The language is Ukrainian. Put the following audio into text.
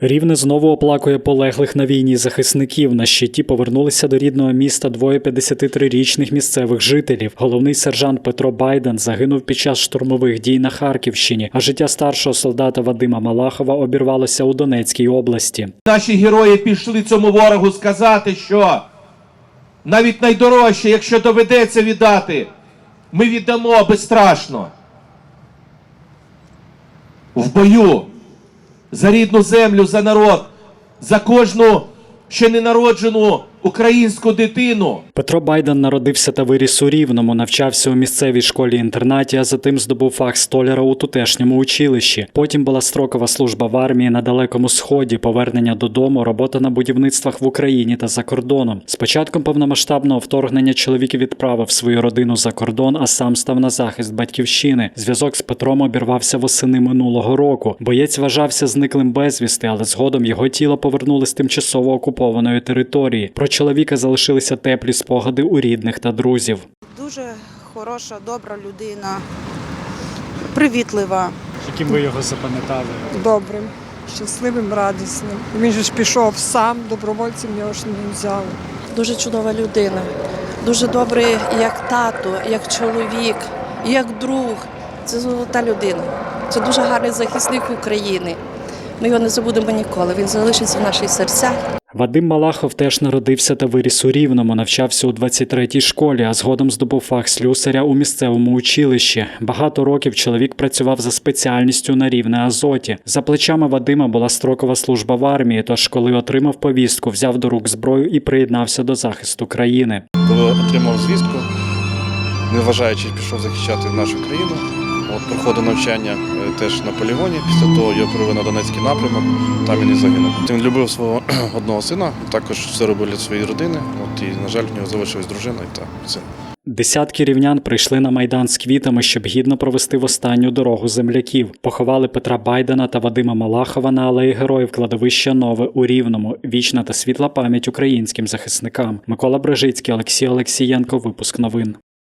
Рівне знову оплакує полеглих на війні захисників. На щиті повернулися до рідного міста двоє 53-річних місцевих жителів. Головний сержант Петро Байден загинув під час штурмових дій на Харківщині, а життя старшого солдата Вадима Малахова обірвалося у Донецькій області. Наші герої пішли цьому ворогу сказати, що навіть найдорожче, якщо доведеться віддати, ми віддамо безстрашно. В бою за рідну землю, за народ, за кожну ще ненароджену українську дитину. Петро Байден народився та виріс у Рівному, навчався у місцевій школі-інтернаті, а затим здобув фах столяра у тутешньому училищі. Потім була строкова служба в армії на далекому сході, повернення додому, робота на будівництвах в Україні та за кордоном. З початком повномасштабного вторгнення чоловік відправив свою родину за кордон, а сам став на захист батьківщини. Зв'язок з Петром обірвався восени минулого року. Боєць вважався зниклим безвісти, але згодом його тіло повернули з тимчасово окупованої території. Про чоловіка залишилися теплі спогади у рідних та друзів. Дуже хороша, добра людина, привітлива. Яким ви його запам'ятали? добрим, щасливим, радісним. Він же ж пішов сам, добровольців його ж не взяли. Дуже чудова людина, дуже добрий як тато, як чоловік, як друг. Це золота людина. Це дуже гарний захисник України. Ми його не забудемо ніколи. Він залишиться в наших серцях. Вадим Малахов теж народився та виріс у Рівному, навчався у 23-й школі, а згодом здобув фах слюсаря у місцевому училищі. Багато років чоловік працював за спеціальністю на рівне Азоті. За плечами Вадима була строкова служба в армії, тож коли отримав повістку, взяв до рук зброю і приєднався до захисту країни. коли отримав звістку, не вважаючи, пішов захищати нашу країну. От проходив навчання е, теж на полігоні. Після того його привели на Донецький напрямок, там він і загинув. Він любив свого одного сина, також все робив для своєї родини. От і, на жаль, в нього залишилась дружина і та син. Десятки рівнян прийшли на майдан з квітами, щоб гідно провести в останню дорогу земляків. Поховали Петра Байдена та Вадима Малахова на алеї героїв кладовища Нове у Рівному. Вічна та світла пам'ять українським захисникам. Микола Брежицький, Олексій Олексієнко. Випуск новин.